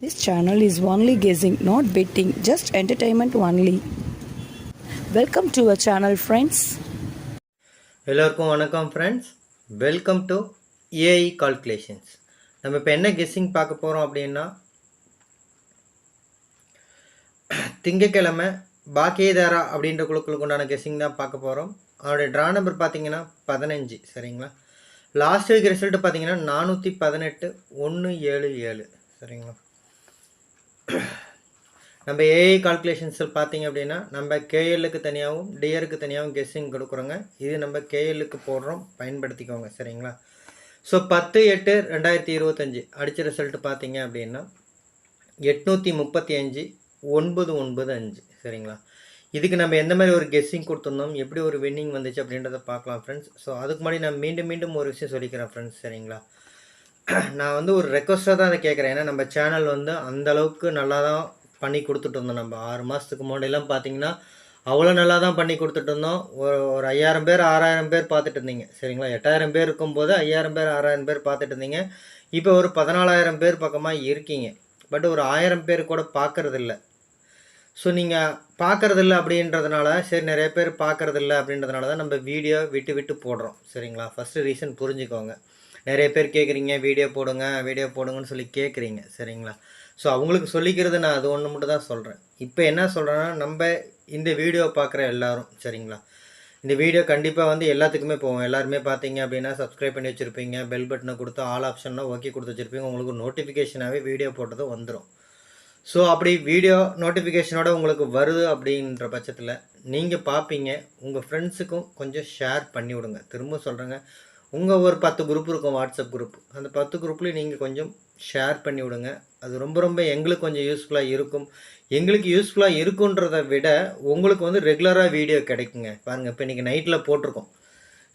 This channel is only guessing, not betting, just entertainment only. Welcome to our channel, friends. எல்லோருக்கும் வணக்கம் friends welcome to AI calculations நம்ம இப்போ என்ன guessing பார்க்க போகிறோம் அப்படின்னா திங்கக்கிழமை பாக்கியதாரா அப்படின்ற குழுக்களுக்கு உண்டான கெஸ்ஸிங் தான் பார்க்க போகிறோம் அவருடைய ட்ரா நம்பர் பார்த்தீங்கன்னா பதினஞ்சு சரிங்களா? லாஸ்ட் வீக் ரிசல்ட் பார்த்தீங்கன்னா நானூற்றி பதினெட்டு ஒன்று ஏழு ஏழு சரிங்களா? நம்ம ஏஐ கால்குலேஷன்ஸில் பார்த்தீங்க அப்படின்னா நம்ம கேஎல்லுக்கு தனியாகவும் டிஆருக்கு தனியாகவும் கெஸ்ஸிங் கொடுக்குறோங்க. இது நம்ம கேஎல்லுக்கு போடுறோம். பயன்படுத்திக்கோங்க. சரிங்களா? ஸோ பத்து எட்டு ரெண்டாயிரத்தி இருபத்தஞ்சி. அடித்த ரிசல்ட்டு பார்த்தீங்க அப்படின்னா எட்நூற்றி முப்பத்தி அஞ்சு ஒன்பது ஒன்பது அஞ்சு. சரிங்களா? இதுக்கு நம்ம எந்த மாதிரி ஒரு கெஸ்ஸிங் கொடுத்துருந்தோம்? எப்படி ஒரு வின்னிங் வந்துச்சு அப்படின்றத பார்க்கலாம் ஃப்ரெண்ட்ஸ் ஸோ அதுக்கு முன்னாடி நான் மீண்டும் மீண்டும் ஒரு விஷயம் சொல்லிக்கிறேன் ஃப்ரெண்ட்ஸ் சரிங்களா? நான் வந்து ஒரு ரெக்வஸ்ட்டாக தான் அதை கேட்குறேன். ஏன்னா நம்ம சேனல் வந்து அந்தளவுக்கு நல்லா தான் பண்ணி கொடுத்துட்டு இருந்தோம். நம்ம ஆறு மாதத்துக்கு முன்னாடிலாம் பார்த்தீங்கன்னா அவ்வளோ நல்லா தான் பண்ணி கொடுத்துட்டு இருந்தோம். ஒரு ஒரு ஐயாயிரம் பேர் ஆறாயிரம் பேர் பார்த்துட்டு இருந்தீங்க. சரிங்களா? எட்டாயிரம் பேர் இருக்கும்போது ஐயாயிரம் பேர் ஆறாயிரம் பேர் பார்த்துட்டு இருந்தீங்க. இப்போ ஒரு பதினாலாயிரம் பேர் பக்கமாக இருக்கீங்க. பட் ஒரு ஆயிரம் பேர் கூட பார்க்கறதில்ல ஸோ நீங்கள் பார்க்குறதில்ல அப்படின்றதுனால சரி நிறைய பேர் பார்க்குறதில்ல அப்படின்றதுனால தான் நம்ம வீடியோ விட்டு விட்டு போடுறோம். சரிங்களா? ஃபஸ்ட்டு ரீசன் புரிஞ்சுக்கோங்க. நிறைய பேர் கேட்குறீங்க வீடியோ போடுங்க வீடியோ போடுங்கன்னு சொல்லி கேட்குறீங்க சரிங்களா? ஸோ அவங்களுக்கு சொல்லிக்கிறது நான் அது ஒன்று மட்டும் தான் சொல்கிறேன் இப்போ என்ன சொல்கிறேன்னா நம்ம இந்த வீடியோ பார்க்குற எல்லாரும் சரிங்களா? இந்த வீடியோ கண்டிப்பாக வந்து எல்லாத்துக்குமே போவோம் எல்லாருமே பார்த்தீங்க அப்படின்னா சப்ஸ்கிரைப் பண்ணி வச்சுருப்பீங்க பெல் பட்டனை கொடுத்து ஆல் ஆப்ஷன்னா ஓகே கொடுத்து வச்சுருப்பீங்க உங்களுக்கு நோட்டிஃபிகேஷனாகவே வீடியோ போட்டது வந்துடும் ஸோ அப்படி வீடியோ நோட்டிஃபிகேஷனோட உங்களுக்கு வருது அப்படின்ற பட்சத்தில் நீங்கள் பார்ப்பீங்க உங்கள் ஃப்ரெண்ட்ஸுக்கும் கொஞ்சம் ஷேர் பண்ணி விடுங்க திரும்ப சொல்கிறேங்க உங்கள் ஒரு பத்து குரூப் இருக்கும் வாட்ஸ்அப் குரூப் அந்த பத்து குரூப்லேயும் நீங்கள் கொஞ்சம் ஷேர் பண்ணி விடுங்க. அது ரொம்ப ரொம்ப எங்களுக்கு கொஞ்சம் யூஸ்ஃபுல்லாக இருக்கும். எங்களுக்கு யூஸ்ஃபுல்லாக இருக்குன்றதை விட உங்களுக்கு வந்து ரெகுலராக வீடியோ கிடைக்குங்க. பாருங்கள் இப்போ இன்றைக்கி நைட்டில் போட்டிருக்கோம்.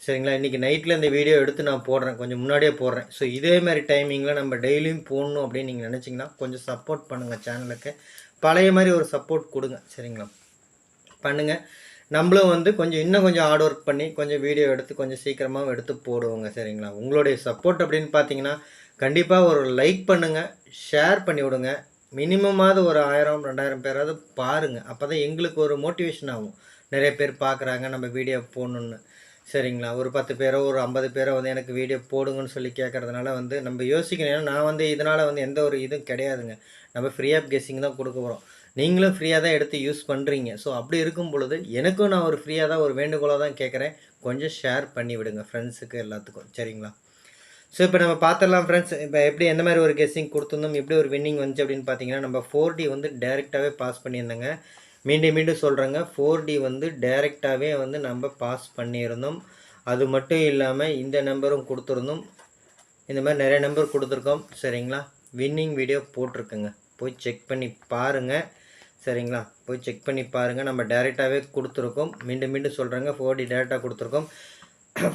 சரிங்களா? இன்றைக்கி நைட்டில் இந்த வீடியோ எடுத்து நான் போடுறேன். கொஞ்சம் முன்னாடியே போடுறேன். ஸோ இதே மாதிரி டைமிங்கில் நம்ம டெய்லியும் போடணும் அப்படின்னு நீங்கள் நினச்சிங்கன்னா கொஞ்சம் சப்போர்ட் பண்ணுங்கள் சேனலுக்கு பழைய மாதிரி ஒரு சப்போர்ட் கொடுங்க. சரிங்களா? பண்ணுங்கள் நம்மளும் வந்து கொஞ்சம் இன்னும் கொஞ்சம் ஹார்ட் ஒர்க் பண்ணி கொஞ்சம் வீடியோ எடுத்து கொஞ்சம் சீக்கிரமாக எடுத்து போடுவோங்க சரிங்களா? உங்களுடைய சப்போர்ட் அப்படின்னு பார்த்தீங்கன்னா கண்டிப்பாக ஒரு லைக் பண்ணுங்கள் ஷேர் பண்ணி விடுங்க மினிமமாவது ஒரு ஆயிரம் ரெண்டாயிரம் பேராவது பாருங்கள் அப்போ தான் எங்களுக்கு ஒரு மோட்டிவேஷன் ஆகும். நிறைய பேர் பார்க்குறாங்க நம்ம வீடியோ போடணுன்னு சரிங்களா? ஒரு பத்து பேரோ ஒரு ஐம்பது பேரோ வந்து எனக்கு வீடியோ போடுங்கன்னு சொல்லி கேட்குறதுனால வந்து நம்ம யோசிக்கணும். ஏன்னா நான் வந்து இதனால் வந்து எந்த ஒரு இதுவும் கிடையாதுங்க. நம்ம ஃப்ரீ ஆஃப் கெஸ்ஸிங் தான் கொடுக்க போகிறோம் நீங்களும் ஃப்ரீயாக தான் எடுத்து யூஸ் பண்ணுறீங்க ஸோ அப்படி இருக்கும் பொழுது எனக்கும் நான் ஒரு ஃப்ரீயாக தான் ஒரு வேண்டுகோளாக தான் கேட்குறேன் கொஞ்சம் ஷேர் பண்ணி விடுங்க ஃப்ரெண்ட்ஸுக்கு எல்லாத்துக்கும். சரிங்களா? ஸோ இப்போ நம்ம பார்த்துடலாம் ஃப்ரெண்ட்ஸ் இப்போ எப்படி எந்த மாதிரி ஒரு கெஸ்ஸிங் கொடுத்துருந்தோம் எப்படி ஒரு வின்னிங் வந்துச்சு அப்படின்னு பார்த்தீங்கன்னா நம்ம ஃபோர் டி வந்து டேரெக்டாகவே பாஸ் பண்ணியிருந்தோங்க. மீண்டும் மீண்டும் சொல்கிறேங்க ஃபோர் டி வந்து டைரெக்டாகவே வந்து நம்ம பாஸ் பண்ணியிருந்தோம். அது மட்டும் இல்லாமல் இந்த நம்பரும் கொடுத்துருந்தோம். இந்த மாதிரி நிறைய நம்பர் கொடுத்துருக்கோம். சரிங்களா? வின்னிங் வீடியோ போட்டிருக்குங்க. போய் செக் பண்ணி பாருங்கள் சரிங்களா? போய் செக் பண்ணி பாருங்கள் நம்ம டேரெக்டாகவே கொடுத்துருக்கோம். மீண்டும் மீண்டும் சொல்கிறாங்க ஃபோர் டி டேரெக்டாக கொடுத்துருக்கோம்.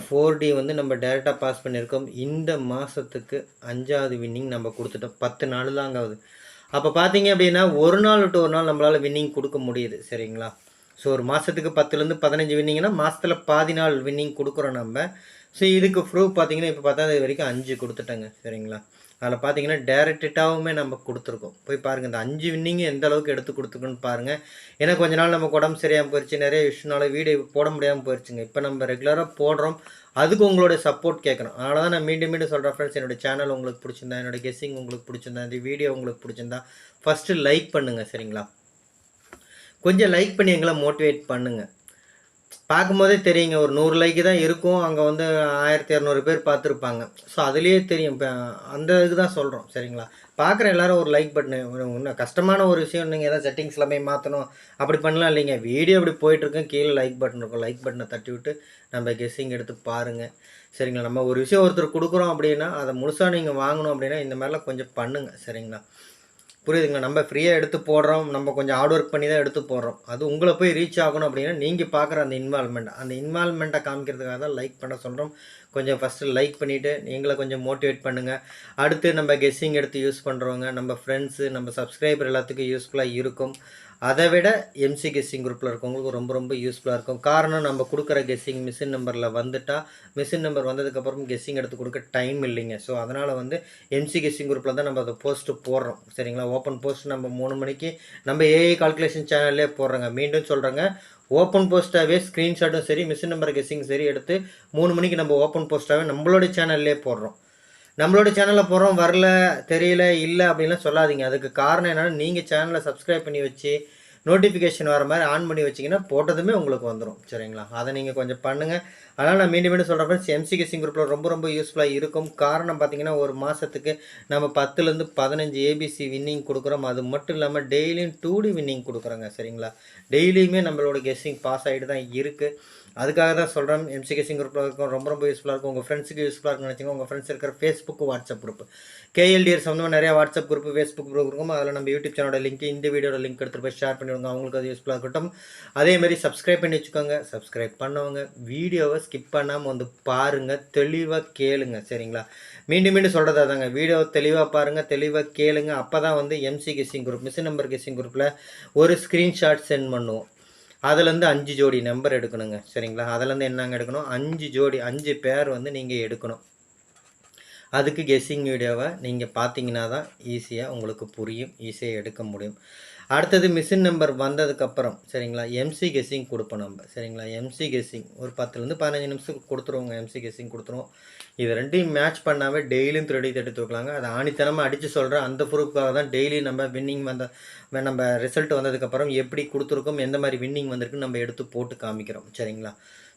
ஃபோர் டி வந்து நம்ம டேரெக்டாக பாஸ் பண்ணியிருக்கோம். இந்த மாதத்துக்கு அஞ்சாவது வின்னிங் நம்ம கொடுத்துட்டோம். பத்து நாள் தாங்க ஆகுது. அப்போ பார்த்தீங்க அப்படின்னா ஒரு நாள் விட்டு ஒரு நாள் நம்மளால் வின்னிங் கொடுக்க முடியுது. சரிங்களா? ஸோ ஒரு மாதத்துக்கு பத்துலேருந்து பதினஞ்சு வின்னிங்னா மாதத்தில் பாதி நாள் வின்னிங் கொடுக்குறோம் நம்ம. ஸோ இதுக்கு ப்ரூஃப் பார்த்தீங்கன்னா இப்போ பத்தாவது வரைக்கும் அஞ்சு கொடுத்துட்டேங்க சரிங்களா? அதில் பார்த்தீங்கன்னா டேரக்டாகவுமே நம்ம கொடுத்துருக்கோம். போய் பாருங்கள் இந்த அஞ்சு வின்னிங்கு எந்த அளவுக்கு எடுத்து கொடுத்துருக்குன்னு பாருங்கள் ஏன்னா கொஞ்ச நாள் நமக்கு உடம்பு சரியாமல் போயிடுச்சு நிறைய விஷயனால வீடியோ போட முடியாமல் போயிடுச்சுங்க இப்போ நம்ம ரெகுலராக போடுறோம் அதுக்கு உங்களுடைய சப்போர்ட் கேட்கணும். அதனால தான் நான் மீண்டும் மீண்டும் சொல்கிறேன் ஃப்ரெண்ட்ஸ் என்னோடய சேனல் உங்களுக்கு பிடிச்சிருந்தா என்னோடய கெஸ்ஸிங் உங்களுக்கு பிடிச்சிருந்தா இந்த வீடியோ உங்களுக்கு பிடிச்சிருந்தா ஃபஸ்ட்டு லைக் பண்ணுங்கள் சரிங்களா? கொஞ்சம் லைக் பண்ணி எங்களை மோட்டிவேட் பண்ணுங்கள் பார்க்கும்போதே தெரியுங்க. ஒரு நூறு லைக்கு தான் இருக்கும். அங்கே வந்து ஆயிரத்தி இரநூறு பேர் பார்த்துருப்பாங்க. ஸோ அதுலேயே தெரியும். இப்போ அந்த இதுக்கு தான் சொல்கிறோம் சரிங்களா? பார்க்குற எல்லாரும் ஒரு லைக் பட்டன் இன்னும் கஷ்டமான ஒரு விஷயம். நீங்கள் எதாவது செட்டிங்ஸ் எல்லாமே மாற்றணும் அப்படி பண்ணலாம் இல்லைங்க. வீடியோ அப்படி போயிட்டுருக்கோம் கீழே லைக் பட்டன் இருக்கும். லைக் பட்டனை தட்டி விட்டு நம்ம கெஸ்ஸிங் எடுத்து பாருங்கள் சரிங்களா? நம்ம ஒரு விஷயம் ஒருத்தர் கொடுக்குறோம் அப்படின்னா அதை முழுசாக நீங்கள் வாங்கணும் அப்படின்னா இந்த மாதிரிலாம் கொஞ்சம் பண்ணுங்கள் சரிங்களா? புரியுதுங்களா? நம்ம ஃப்ரீயாக எடுத்து போடுறோம். நம்ம கொஞ்சம் ஹார்ட் ஒர்க் பண்ணி தான் எடுத்து போடுறோம். அது உங்களை போய் ரீச் ஆகணும் அப்படின்னா நீங்கள் பார்க்குற அந்த இன்வால்மெண்ட் அந்த இன்வால்மெண்ட்டை காமிக்கிறதுக்காக தான் லைக் பண்ண சொல்கிறோம் கொஞ்சம் ஃபஸ்ட்டு லைக் பண்ணிவிட்டு நீங்களே கொஞ்சம் மோட்டிவேட் பண்ணுங்கள் அடுத்து நம்ம கெஸ்ஸிங் எடுத்து யூஸ் பண்ணுறவங்க நம்ம ஃப்ரெண்ட்ஸு நம்ம சப்ஸ்கிரைபர் எல்லாத்துக்கும் யூஸ்ஃபுல்லாக இருக்கும். அதை விட எம்சி கெஸ்ஸிங் குரூப்பில் இருக்கவங்களுக்கு ரொம்ப ரொம்ப யூஸ்ஃபுல்லாக இருக்கும். காரணம் நம்ம கொடுக்குற கெஸ்ஸிங் மிஷின் நம்பரில் வந்துட்டால் மிஷின் நம்பர் வந்ததுக்கப்புறம் கெஸ்ஸிங் எடுத்து கொடுக்க டைம் இல்லைங்க. ஸோ அதனால் வந்து எம்சி கெஸ்ஸிங் குரூப்பில் தான் நம்ம அதை போஸ்ட்டு போடுறோம். சரிங்களா? ஓப்பன் போஸ்ட் நம்ம மூணு மணிக்கு நம்ம ஏஐ கால்குலேஷன் சேனல்லே போடுறோங்க. மீண்டும் சொல்கிறேங்க ஓப்பன் போஸ்ட்டாகவே ஸ்க்ரீன்ஷாட்டும் சரி மிஷின் நம்பர் கெஸ்ஸிங் சரி எடுத்து மூணு மணிக்கு நம்ம ஓப்பன் போஸ்ட்டாகவே நம்மளோட சேனல்லே போடுறோம். நம்மளோட சேனலில் போகிறோம் வரல தெரியல இல்லை அப்படின்லாம் சொல்லாதீங்க. அதுக்கு காரணம் என்னென்னா நீங்கள் சேனலை சப்ஸ்கிரைப் பண்ணி வச்சு நோட்டிஃபிகேஷன் வர மாதிரி ஆன் பண்ணி வச்சிங்கன்னா போட்டதுமே உங்களுக்கு வந்துடும் சரிங்களா? அதை நீங்கள் கொஞ்சம் பண்ணுங்கள் அதனால் நான் மீண்டும் மீண்டும் சொல்கிறேன் ஃப்ரெண்ட்ஸ் எம்சி கெஸிங் குரூப்பில் ரொம்ப ரொம்ப யூஸ்ஃபுல்லாக இருக்கும். காரணம் பார்த்தீங்கன்னா ஒரு மாதத்துக்கு நம்ம பத்துலேருந்து பதினஞ்சு ஏபிசி வின்னிங் கொடுக்குறோம். அது மட்டும் இல்லாமல் டெய்லியும் டூ டி வின்னிங் கொடுக்குறோங்க. சரிங்களா? டெய்லியுமே நம்மளோட கெஸ்ஸிங் பாஸ் ஆகிட்டு தான் இருக்குது அதுக்காக தான் சொல்கிறேன் எம்சிகே சிங் குரூப்பில் இருக்கும் ரொம்ப ரொம்ப யூஸ்ஃபுல்லாக இருக்கும். உங்கள் ஃப்ரெண்ட்ஸுக்கு யூஸ்ஃபுல்லாக இருக்கும்னு நினச்சிங்க உங்கள் ஃப்ரெண்ட்ஸ் இருக்கிற ஃபேஸ்புக் வாட்ஸ்அப் குரூப் கேஎல்டிஆர் சம்மந்தமாக நிறைய வாட்ஸ்அப் குரூப் ஃபேஸ்புக் குரூப் இருக்கும். அதில் நம்ம யூடியூப் சேனலோட லிங்க் இந்த வீடியோட லிங்க் எடுத்துகிட்டு போய் ஷேர் பண்ணிவிடுங்க அவங்களுக்கு அது யூஸ்ஃபுல்லாக இருக்கட்டும். அதேமாரி சப்ஸ்கிரைப் பண்ணி வச்சுக்கோங்க. சப்ஸ்கிரைப் பண்ணவங்க வீடியோவை ஸ்கிப் பண்ணாமல் வந்து பாருங்கள் தெளிவாக கேளுங்க. சரிங்களா? மீண்டும் மீண்டும் சொல்கிறதா தாங்க வீடியோ தெளிவாக பாருங்கள் தெளிவாக கேளுங்க. அப்போ தான் வந்து MC guessing group machine number guessing குரூப்பில் ஒரு ஸ்க்ரீன்ஷாட் சென்ட் பண்ணுவோம். அதுலேருந்து அஞ்சு ஜோடி நம்பர் எடுக்கணுங்க. சரிங்களா? அதுலேருந்து என்னங்க எடுக்கணும்? அஞ்சு ஜோடி அஞ்சு பேர் வந்து நீங்கள் எடுக்கணும். அதுக்கு கெஸ்ஸிங் வீடியோவை நீங்கள் பார்த்தீங்கன்னா தான் ஈஸியாக உங்களுக்கு புரியும் ஈஸியாக எடுக்க முடியும். அடுத்தது மிஷின் நம்பர் வந்ததுக்கப்புறம் சரிங்களா? எம்சி கெஸ்ஸிங் கொடுப்போம் நம்ம. சரிங்களா? எம்சி கெஸ்ஸிங் ஒரு பத்துலேருந்து பதினஞ்சு நிமிஷத்துக்கு கொடுத்துருவோங்க. எம்சி கெஸ்ஸிங் கொடுத்துருவோம். இது ரெண்டையும் மேட்ச் பண்ணாவே டெய்லியும் திருடி தட்டி தூக்கலாங்க. அதை ஆணித்தனமாக அடித்து சொல்கிறேன் அந்த ப்ரூஃப்காக தான் டெய்லி நம்ம வின்னிங் வந்த நம்ம ரிசல்ட் வந்ததுக்கப்புறம் எப்படி கொடுத்துருக்கோம் எந்த மாதிரி வின்னிங் வந்திருக்குன்னு நம்ம எடுத்து போட்டு காமிக்கிறோம். சரிங்களா?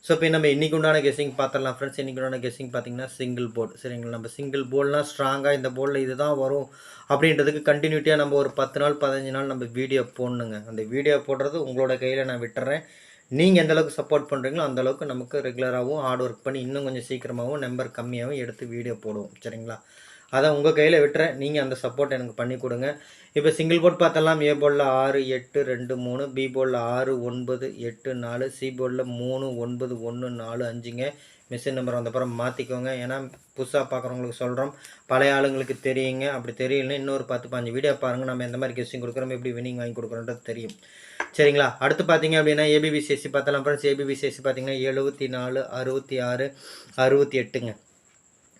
ஸோ இப்போ நம்ம இன்றைக்கு உண்டான கெஸ்ஸிங் பார்த்துடலாம் ஃப்ரெண்ட்ஸ் இன்றைக்கு உண்டான கெஸ்ஸிங் பார்த்தீங்கன்னா சிங்கிள் போர்டு சரிங்களா? நம்ம சிங்கிள் போர்ட்லாம் ஸ்ட்ராங்காக இந்த போர்டில் இது தான் வரும் அப்படின்றதுக்கு கண்டினியூட்டியாக நம்ம ஒரு பத்து நாள் பதினஞ்சு நாள் நம்ம வீடியோ போடணுங்க. அந்த வீடியோ போடுறது உங்களோட கையில் நான் விட்டுறேன். நீங்கள் எந்த அளவுக்கு சப்போர்ட் பண்ணுறீங்களோ அந்த அளவுக்கு நமக்கு ரெகுலராகவும் ஹார்ட் ஒர்க் பண்ணி இன்னும் கொஞ்சம் சீக்கிரமாகவும் நம்பர் கம்மியாகவும் எடுத்து வீடியோ போடுவோம். சரிங்களா? அதை உங்கள் கையில் விட்டுறேன். நீங்கள் அந்த சப்போர்ட் எனக்கு பண்ணி கொடுங்க. இப்போ சிங்கிள் போர்ட் பார்த்தலாம். ஏ போர்டில் ஆறு எட்டு ரெண்டு மூணு பி போர்டில் ஆறு ஒன்பது எட்டு நாலு சி போர்டில் மூணு ஒன்பது ஒன்று நாலு அஞ்சுங்க. மிஷின் நம்பர் வந்தப்புறம் மாற்றிக்கோங்க ஏன்னா புதுசாக பார்க்குறவங்களுக்கு சொல்கிறோம் பழைய ஆளுங்களுக்கு தெரியுங்க. அப்படி தெரியலன்னா இன்னொரு பத்து பாஞ்சு வீடியோ பாருங்கள் நம்ம எந்த மாதிரி கெஸ்டிங் கொடுக்குறோம் எப்படி வினிங் வாங்கி கொடுக்குறோன்றது தெரியும். சரிங்களா? அடுத்து பார்த்தீங்க அப்படின்னா ஏபிபிசிஎஸ்சி பார்த்தலாம் ஃப்ரெண்ட்ஸ் ஏபிபிசிஎஸ்சி பார்த்தீங்கன்னா எழுபத்தி நாலு அறுபத்தி ஆறு அறுபத்தி எட்டுங்க.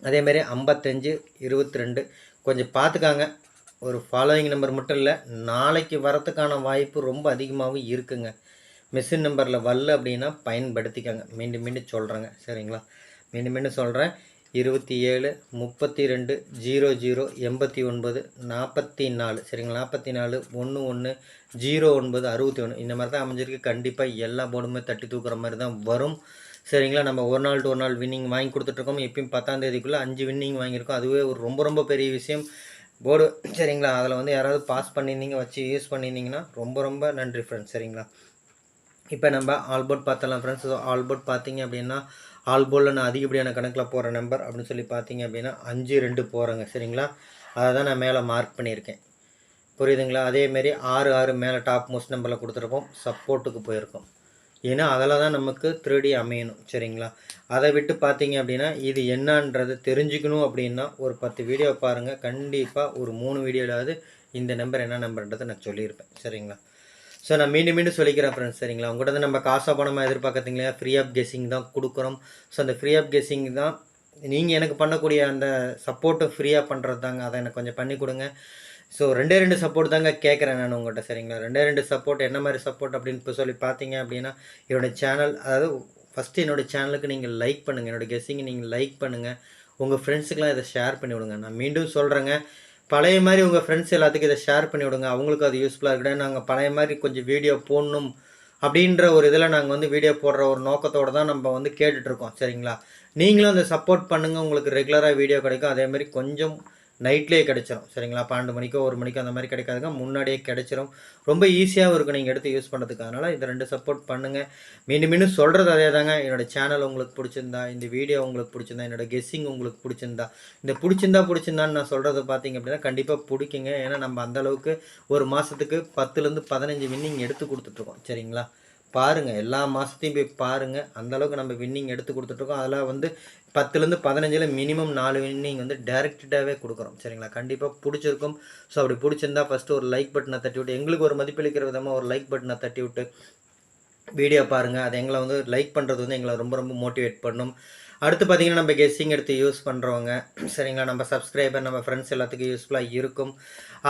அதேமாரி ஐம்பத்தஞ்சு இருபத்தி ரெண்டு கொஞ்சம் பார்த்துக்காங்க ஒரு ஃபாலோயிங் நம்பர் மட்டும் இல்லை நாளைக்கு வரத்துக்கான வாய்ப்பு ரொம்ப அதிகமாகவும் இருக்குங்க. மிஷின் நம்பரில் வரல அப்படின்னா பயன்படுத்திக்கங்க. மீண்டும் மீண்டும் சொல்கிறேங்க சரிங்களா? மீண்டும் மீண்டும் சொல்கிறேன் இருபத்தி ஏழு முப்பத்தி ரெண்டு ஜீரோ ஜீரோ எண்பத்தி ஒன்பது நாற்பத்தி நாலு. சரிங்களா? நாற்பத்தி நாலு ஒன்று ஒன்று ஜீரோ ஒன்பது அறுபத்தி ஒன்று. இந்த மாதிரி தான் அமைஞ்சிருக்கு. கண்டிப்பாக எல்லா போர்டுமே தட்டி தூக்குற மாதிரி தான் வரும். சரிங்களா? நம்ம ஒரு நாள் ஒரு நாள் வின்னிங் வாங்கி கொடுத்துட்ருக்கோம். எப்பயும் பத்தாம் தேதிக்குள்ளே அஞ்சு வின்னிங் வாங்கியிருக்கோம். அதுவே ஒரு ரொம்ப ரொம்ப பெரிய விஷயம். போர்டு சரிங்களா? அதில் வந்து யாராவது பாஸ் பண்ணியிருந்தீங்க வச்சு யூஸ் பண்ணியிருந்தீங்கன்னா ரொம்ப ரொம்ப நன்றி ஃப்ரெண்ட்ஸ் சரிங்களா? இப்போ நம்ம ஆல்போர்ட் பார்த்தலாம் ஃப்ரெண்ட்ஸ் ஸோ ஆல்போர்ட் பார்த்தீங்க அப்படின்னா ஆல்போர்டில் நான் அதிகப்படியான கணக்கில் போகிற நம்பர் அப்படின்னு சொல்லி பார்த்தீங்க அப்படின்னா அஞ்சு ரெண்டு போகிறேங்க சரிங்களா? அதை தான் நான் மேலே மார்க் பண்ணியிருக்கேன். புரியுதுங்களா? அதேமாரி ஆறு ஆறு மேலே டாப் மோஸ்ட் நம்பரில் கொடுத்துருப்போம் சப்போர்ட்டுக்கு போயிருக்கோம். ஏன்னா அதில் தான் நமக்கு த்ரீடி அமையணும். சரிங்களா? அதை விட்டு பார்த்தீங்க அப்படின்னா இது என்னன்றது தெரிஞ்சுக்கணும் அப்படின்னா ஒரு பத்து வீடியோ பாருங்கள் கண்டிப்பாக ஒரு மூணு வீடியோவில் இந்த நம்பர் என்ன நம்பர்ன்றதை நான் சொல்லியிருப்பேன். சரிங்களா? ஸோ நான் மீண்டும் மீண்டும் சொல்லிக்கிறேன் ஃப்ரெண்ட்ஸ் சரிங்களா? உங்கள்கிட்ட வந்து நம்ம காசாக பணமாக எதிர்பார்க்கறீங்களா? ஃப்ரீ ஆஃப் கெஸிங் தான் கொடுக்குறோம். ஸோ அந்த ஃப்ரீ ஆஃப் கெஸிங் தான் நீங்கள் எனக்கு பண்ணக்கூடிய அந்த சப்போர்ட்டும் ஃப்ரீயாக பண்ணுறது தாங்க. அதை எனக்கு கொஞ்சம் பண்ணி கொடுங்க. ஸோ ரெண்டே ரெண்டு சப்போர்ட் தாங்க கேட்குறேன் நான் உங்கள்கிட்ட சரிங்களா? ரெண்டே ரெண்டு சப்போர்ட் என்ன மாதிரி சப்போர்ட் அப்படின்னு இப்போ சொல்லி பார்த்தீங்க அப்படின்னா என்னோடய சேனல் அதாவது ஃபஸ்ட்டு என்னோடய சேனலுக்கு நீங்கள் லைக் பண்ணுங்கள் என்னோடய கெஸ்ஸிங்கை நீங்கள் லைக் பண்ணுங்கள் உங்கள் ஃப்ரெண்ட்ஸுக்கெலாம் இதை ஷேர் பண்ணி விடுங்க. நான் மீண்டும் சொல்கிறேங்க பழைய மாதிரி உங்கள் ஃப்ரெண்ட்ஸ் எல்லாத்துக்கும் இதை ஷேர் பண்ணி விடுங்க. அவங்களுக்கு அது யூஸ்ஃபுல்லாக இருக்கட்டும் நாங்கள் பழைய மாதிரி கொஞ்சம் வீடியோ போடணும் அப்படின்ற ஒரு இதில் நாங்கள் வந்து வீடியோ போடுற ஒரு நோக்கத்தோடு தான் நம்ம வந்து கேட்டுட்ருக்கோம் சரிங்களா? நீங்களும் அந்த சப்போர்ட் பண்ணுங்கள் உங்களுக்கு ரெகுலராக வீடியோ கிடைக்கும். அதேமாதிரி கொஞ்சம் நைட்லேயே கிடச்சிரும். சரிங்களா? பன்னெண்டு மணிக்கோ ஒரு மணிக்கோ அந்த மாதிரி கிடைக்காதுங்க. முன்னாடியே கிடச்சிரும். ரொம்ப ஈஸியாகவும் இருக்கும் நீங்கள் எடுத்து யூஸ் பண்ணுறதுக்கு அதனால் இந்த ரெண்டு சப்போர்ட் பண்ணுங்கள் மீண்டும் மீண்டும் சொல்கிறது அதே தாங்க என்னோட சேனல் உங்களுக்கு பிடிச்சிருந்தா இந்த வீடியோ உங்களுக்கு பிடிச்சிருந்தா என்னோட கெஸ்ஸிங் உங்களுக்கு பிடிச்சிருந்தா இந்த பிடிச்சிருந்தா பிடிச்சிருந்தான்னு நான் சொல்கிறத பார்த்தீங்க அப்படின்னா கண்டிப்பாக பிடிக்குங்க. ஏன்னா நம்ம அந்தளவுக்கு ஒரு மாதத்துக்கு பத்துலேருந்து பதினஞ்சு வின்னிங் எடுத்து கொடுத்துட்ருக்கோம் சரிங்களா? பாருங்கள் எல்லா மாதத்தையும் போய் பாருங்கள் அந்தளவுக்கு நம்ம வின்னிங் எடுத்து கொடுத்துட்ருக்கோம் அதெல்லாம் வந்து பத்துலேருந்து பதினஞ்சில் மினிமம் நாலு வின்னிங் வந்து டேரெக்டாகவே கொடுக்குறோம். சரிங்களா? கண்டிப்பாக பிடிச்சிருக்கும். ஸோ அப்படி பிடிச்சிருந்தா ஃபஸ்ட்டு ஒரு லைக் பட்டனை தட்டி விட்டு எங்களுக்கு ஒரு மதிப்பளிக்கிற விதமாக ஒரு லைக் பட்டனை தட்டி விட்டு வீடியோ பாருங்கள் அது எங்களை வந்து லைக் பண்ணுறது வந்து எங்களை ரொம்ப ரொம்ப மோட்டிவேட் பண்ணும். அடுத்து பார்த்தீங்கன்னா நம்ம கெஸ்ஸிங் எடுத்து யூஸ் பண்ணுறவங்க சரிங்களா? நம்ம சப்ஸ்கிரைபர் நம்ம ஃப்ரெண்ட்ஸ் எல்லாத்துக்கும் யூஸ்ஃபுல்லாக இருக்கும்.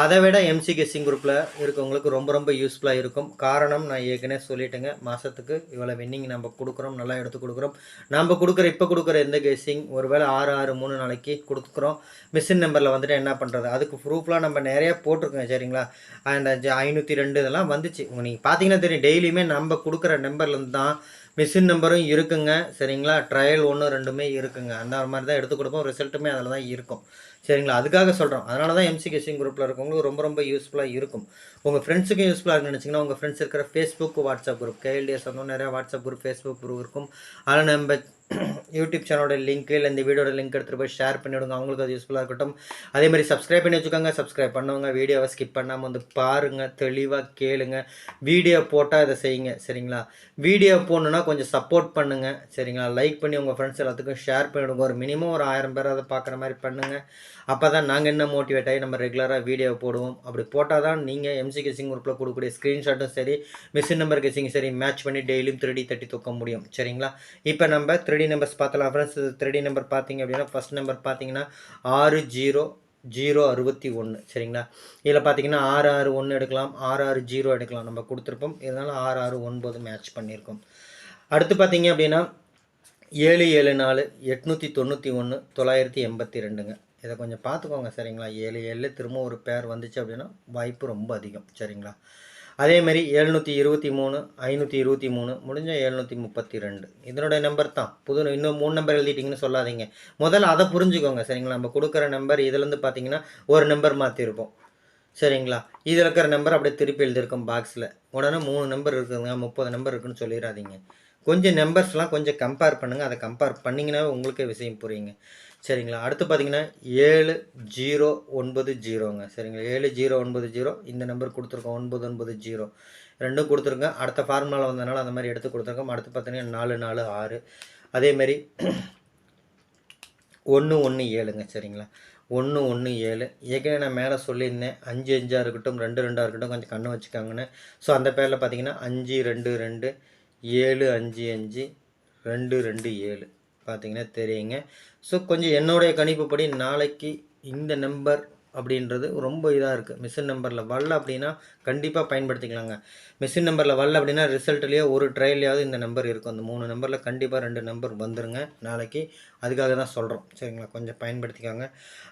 அதை விட எம்சி கெஸ்ஸிங் குரூப்பில் இருக்கவங்களுக்கு ரொம்ப ரொம்ப யூஸ்ஃபுல்லாக இருக்கும். காரணம் நான் ஏற்கனவே சொல்லிட்டேங்க. மாதத்துக்கு இவ்வளோ வின்னிங் நம்ம கொடுக்குறோம் நல்லா எடுத்து கொடுக்குறோம். நம்ம கொடுக்குற இப்போ கொடுக்குற எந்த கெஸ்ஸிங் ஒருவேளை ஆறு ஆறு மூணு நாளைக்கு கொடுக்குறோம். மிஷின் நம்பரில் வந்துட்டு என்ன பண்ணுறது அதுக்கு ப்ரூஃப்லாம் நம்ம நிறையா போட்டிருக்கோங்க சரிங்களா? அந்த ஐநூற்றி ரெண்டு இதெல்லாம் வந்துச்சு. நீங்கள் பார்த்தீங்கன்னா தெரியும் டெய்லியுமே நம்ம கொடுக்குற நம்பர்லேருந்து தான் மிஷின் நம்பரும் இருக்குங்க. சரிங்களா? ட்ரையல் ஒன்று ரெண்டுமே இருக்குங்க. அந்த மாதிரி தான் எடுத்து கொடுப்போம். ரிசல்ட்டுமே அதில் தான் இருக்கும். சரிங்களா? அதுக்காக சொல்கிறோம் அதனால தான் எம்சி கெஸ்டிங் குரூப்பில் இருக்கவங்களுக்கு ரொம்ப ரொம்ப யூஸ்ஃபுல்லாக இருக்கும். உங்கள் ஃப்ரெண்ட்ஸுக்கும் யூஸ்ஃபுல்லாக இருக்குன்னு நினச்சிங்கன்னா உங்கள் ஃப்ரெண்ட்ஸ் இருக்கிற ஃபேஸ்புக் வாட்ஸ்அப் குரூப் கேஎல்டிஎஸ் வந்து நிறையா வாட்ஸ்அப் குரூப் ஃபேஸ்புக் குரூப் இருக்கும். அதில் நம்ம யூடியூப் சேனலோட லிங்க் இல்லை இந்த வீடியோட லிங்க் எடுத்துகிட்டு போய் ஷேர் பண்ணிவிடுங்க. அவங்களுக்கு அது யூஸ்ஃபுல்லாக இருக்கட்டும். அதே மாதிரி சப்ஸ்கிரைப் பண்ணி வச்சுக்கோங்க. சப்ஸ்கிரைப் பண்ணவங்க வீடியோவை ஸ்கிப் பண்ணாமல் வந்து பாருங்கள் தெளிவாக கேளுங்க. வீடியோ போட்டால் இதை செய்யுங்க. சரிங்களா? வீடியோ போடணுன்னா கொஞ்சம் சப்போர்ட் பண்ணுங்கள் சரிங்களா? லைக் பண்ணி உங்கள் ஃப்ரெண்ட்ஸ் எல்லாத்துக்கும் ஷேர் பண்ணிவிடுங்க. ஒரு மினிமம் ஒரு ஆயிரம் பேர் அதை பார்க்குற மாதிரி பண்ணுங்கள் அப்போ தான் நாங்கள் என்ன மோட்டிவேட் ஆகி நம்ம ரெகுலராக வீடியோ போடுவோம். அப்படி போட்டால் தான் நீங்கள் எம்சி கெஸிங் குரூப்பில் கொடுக்கக்கூடிய ஸ்க்ரீன்ஷாட்டும் சரி மிஷின் நம்பர் கெசிங் சரி மேட்ச் பண்ணி டெய்லியும் த்ரீடி தட்டி தூக்க முடியும். சரிங்களா? இப்போ நம்ம த்ரீடி நம்பர்ஸ் பார்த்தலாம். ஃப்ரெண்ட்ஸ் த்ரீ நம்பர் பார்த்தீங்க அப்படின்னா ஃபஸ்ட் நம்பர் பார்த்தீங்கன்னா ஆறு ஜீரோ ஜீரோ அறுபத்தி ஒன்று சரிங்களா? இதில் பார்த்தீங்கன்னா ஆறு ஆறு ஒன்று எடுக்கலாம். ஆறு ஆறு ஜீரோ எடுக்கலாம். நம்ம கொடுத்துருப்போம். இதனால் ஆறு ஆறு ஒன்பது மேட்ச் பண்ணியிருக்கோம். அடுத்து பார்த்தீங்க அப்படின்னா ஏழு ஏழு நாலு எட்நூற்றி தொண்ணூற்றி ஒன்று தொள்ளாயிரத்தி எண்பத்தி ரெண்டுங்க. இதை கொஞ்சம் பார்த்துக்கோங்க சரிங்களா? ஏழு ஏழு திரும்ப ஒரு பேர் வந்துச்சு அப்படின்னா வாய்ப்பு ரொம்ப அதிகம். சரிங்களா? அதேமாரி எழுநூற்றி இருபத்தி மூணு ஐநூற்றி இருபத்தி மூணு முடிஞ்சால் எழுநூற்றி முப்பத்தி ரெண்டு இதனுடைய நம்பர் தான். புது இன்னும் மூணு நம்பர் எழுதிட்டிங்கன்னு சொல்லாதீங்க. முதல்ல அதை புரிஞ்சுக்கோங்க சரிங்களா? நம்ம கொடுக்குற நம்பர் இதுலேருந்து பார்த்தீங்கன்னா ஒரு நம்பர் மாற்றிருப்போம் சரிங்களா? இதில் இருக்கிற நம்பர் அப்படியே திருப்பி எழுதியிருக்கோம் பாக்ஸில் உடனே மூணு நம்பர் இருக்குதுங்க முப்பது நம்பர் இருக்குன்னு சொல்லிடாதீங்க கொஞ்சம் நம்பர்ஸ்லாம் கொஞ்சம் கம்பேர் பண்ணுங்கள் அதை கம்பேர் பண்ணிங்கன்னா உங்களுக்கே விஷயம் புரியுங்க. சரிங்களா? அடுத்து பார்த்தீங்கன்னா ஏழு ஜீரோ ஒன்பது ஜீரோங்க. சரிங்களா? ஏழு ஜீரோ ஒன்பது ஜீரோ. இந்த நம்பர் கொடுத்துருக்கோம். ஒன்பது ஒன்பது ஜீரோ. ரெண்டும் கொடுத்துருக்கேன் அடுத்த ஃபார்முலாவில் வந்தனால அந்த மாதிரி எடுத்து கொடுத்துருக்கோம். அடுத்து பார்த்தீங்கன்னா நாலு நாலு ஆறு. அதேமாரி ஒன்று ஒன்று ஏழுங்க. சரிங்களா? ஒன்று ஒன்று ஏழு. ஏற்கனவே நான் மேலே சொல்லியிருந்தேன். அஞ்சு அஞ்சாக இருக்கட்டும் ரெண்டு ரெண்டாக இருக்கட்டும் கொஞ்சம் கண்ணு வச்சுக்காங்கன்னு. ஸோ அந்த பேரில் பார்த்தீங்கன்னா அஞ்சு ரெண்டு ரெண்டு ஏழு அஞ்சு அஞ்சு ரெண்டு ரெண்டு ஏழு. பார்த்தீங்கன்னா தெரியுங்க. ஸோ கொஞ்சம் என்னுடைய கணிப்புப்படி நாளைக்கு இந்த நம்பர் அப்படின்றது ரொம்ப இதாக இருக்குது மிஷின் நம்பரில் வரல அப்படின்னா கண்டிப்பாக பயன்படுத்திக்கலாங்க. மிஷின் நம்பரில் வரல அப்படின்னா ரிசல்ட்லேயே ஒரு ட்ரையல்லையாவது இந்த நம்பர் இருக்கும். அந்த மூணு நம்பரில் கண்டிப்பாக ரெண்டு நம்பர் வந்துருங்க. நாளைக்கு அதுக்காக தான் சொல்கிறோம் சரிங்களா? கொஞ்சம் பயன்படுத்திக்கோங்க.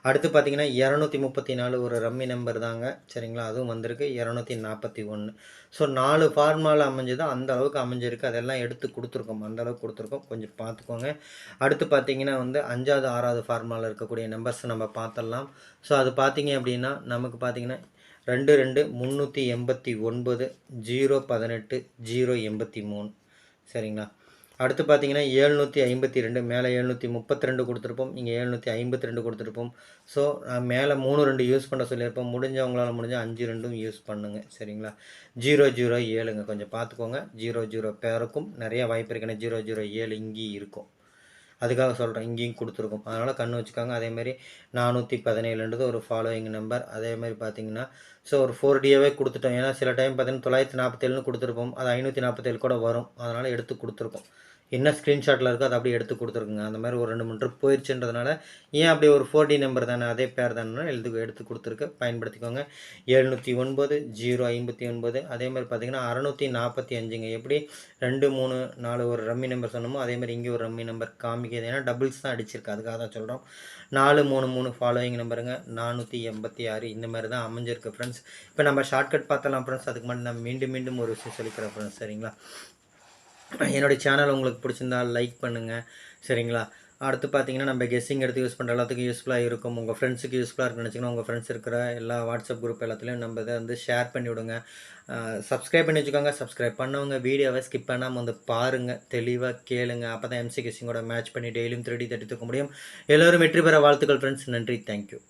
அடுத்து பார்த்தீங்கன்னா இரநூத்தி முப்பத்தி நாலு ஒரு ரம்மி நம்பர் தாங்க. சரிங்களா? அதுவும் வந்திருக்கு. இரநூத்தி நாற்பத்தி ஒன்று ஸோ நாலு ஃபார்மாவில் அமைஞ்சது அந்த அளவுக்கு அமைஞ்சிருக்கு. அதெல்லாம் எடுத்து கொடுத்துருக்கோம். அந்த அளவுக்கு கொடுத்துருக்கோம். கொஞ்சம் பார்த்துக்கோங்க அடுத்து பார்த்தீங்கன்னா வந்து அஞ்சாவது ஆறாவது ஃபார்மாவில் இருக்கக்கூடிய நம்பர்ஸ் நம்ம பார்த்துடலாம் ஸோ அது பார்த்து பார்த்தீங்க அப்படின்னா நமக்கு பார்த்தீங்கன்னா ரெண்டு ரெண்டு முந்நூற்றி எண்பத்தி ஒன்பது ஜீரோ பதினெட்டு ஜீரோ எண்பத்தி மூணு. சரிங்களா? அடுத்து பார்த்தீங்கன்னா ஏழ்நூற்றி ஐம்பத்தி ரெண்டு மேலே எழுநூற்றி முப்பத்தி ரெண்டு கொடுத்துருப்போம் இங்கே எழுநூற்றி ஐம்பத்தி ரெண்டு கொடுத்துருப்போம். ஸோ மேலே மூணு ரெண்டு யூஸ் பண்ண சொல்லியிருப்போம் முடிஞ்சவங்களால் முடிஞ்ச அஞ்சு ரெண்டும் யூஸ் பண்ணுங்கள் சரிங்களா? ஜீரோ ஜீரோ ஏழுங்க. கொஞ்சம் பார்த்துக்கோங்க ஜீரோ ஜீரோ பேருக்கும் நிறைய வாய்ப்பு இருக்குன்னா ஜீரோ ஜீரோ ஏழு இங்கேயும் இருக்கும். அதுக்காக சொல்கிறேன் இங்கேயும் கொடுத்துருக்கோம். அதனால் கண் வச்சுக்காங்க. அதேமாரி நானூற்றி பதினேழுன்றது ஒரு ஃபாலோயிங் நம்பர் அதேமாதிரி பார்த்தீங்கன்னா ஸோ ஒரு ஃபோர் டிஏவே கொடுத்துட்டோம். ஏன்னா சில டைம் பார்த்தீங்கன்னா தொள்ளாயிரத்தி நாற்பத்தேழுன்னு கொடுத்துருப்போம். அது ஐநூற்றி நாற்பத்தேழு கூட வரும். அதனால் எடுத்து கொடுத்துருக்கோம். என்ன ஸ்க்ரீன்ஷாட்டில் இருக்கோ அதை அப்படியே எடுத்து கொடுத்துருக்குங்க. அந்த மாதிரி ஒரு ரெண்டு மூணு ட்ரிப் போயிடுச்சுன்றதுனால ஏன் அப்படி ஒரு ஃபோர்டி நம்பர் தானே அதே பேர் தானே எழுது எடுத்து கொடுத்துருக்கு. பயன்படுத்திக்கோங்க. எழுநூற்றி ஒன்பது ஜீரோ ஐம்பத்தி ஒன்பது. அதே மாதிரி பார்த்தீங்கன்னா அறநூற்றி நாற்பத்தி அஞ்சுங்க. எப்படி ரெண்டு மூணு நாலு ஒரு ரம்மி நம்பர் சொன்னமோ அதே மாதிரி இங்கே ஒரு ரம்மி நம்பர் காமிக்கிறது ஏன்னா டபுள்ஸ் தான் அடிச்சிருக்கு. அதுக்காக தான் சொல்கிறோம் நாலு மூணு மூணு ஃபாலோயிங் நம்பருங்க நானூற்றி எண்பத்தி ஆறு. இந்த மாதிரி தான் அமைஞ்சிருக்கு ஃப்ரெண்ட்ஸ் இப்போ நம்ம ஷார்ட்கட் பார்த்தலாம் ஃப்ரெண்ட்ஸ் அதுக்கு முன்னாடி நான் மீண்டும் மீண்டும் ஒரு விஷயம் சொல்லிக்கிறேன் ஃப்ரெண்ட்ஸ் சரிங்களா? என்னுடைய சேனல் உங்களுக்கு பிடிச்சிருந்தா லைக் பண்ணுங்கள் சரிங்களா? அடுத்து பார்த்தீங்கன்னா நம்ம கெஸ்ஸிங் எடுத்து யூஸ் பண்ணுற எல்லாத்துக்கும் யூஸ்ஃபுல்லாக இருக்கும். உங்கள் ஃப்ரெண்ட்ஸுக்கு யூஸ்ஃபுல்லாக இருக்குன்னு நினச்சிங்கன்னா உங்கள் ஃப்ரெண்ட்ஸ் இருக்கிற எல்லா வாட்ஸ்அப் குரூப் எல்லாத்துலேயும் நம்ம இதை வந்து ஷேர் பண்ணி விடுங்க. சப்ஸ்கிரைப் பண்ணி வச்சுக்கோங்க. சப்ஸ்கிரைப் பண்ணவங்க வீடியோவை ஸ்கிப் பண்ணாமல் வந்து பாருங்கள் தெளிவாக கேளுங்க. அப்போ தான் எம்சி கெஸ்ஸிங்கோட மேட்ச் பண்ணி டெய்லியும் திருடி தட்டி தூக்க முடியும். எல்லோரும் வெற்றி பெற வாழ்த்துக்கள் ஃப்ரெண்ட்ஸ் நன்றி. தேங்க்யூ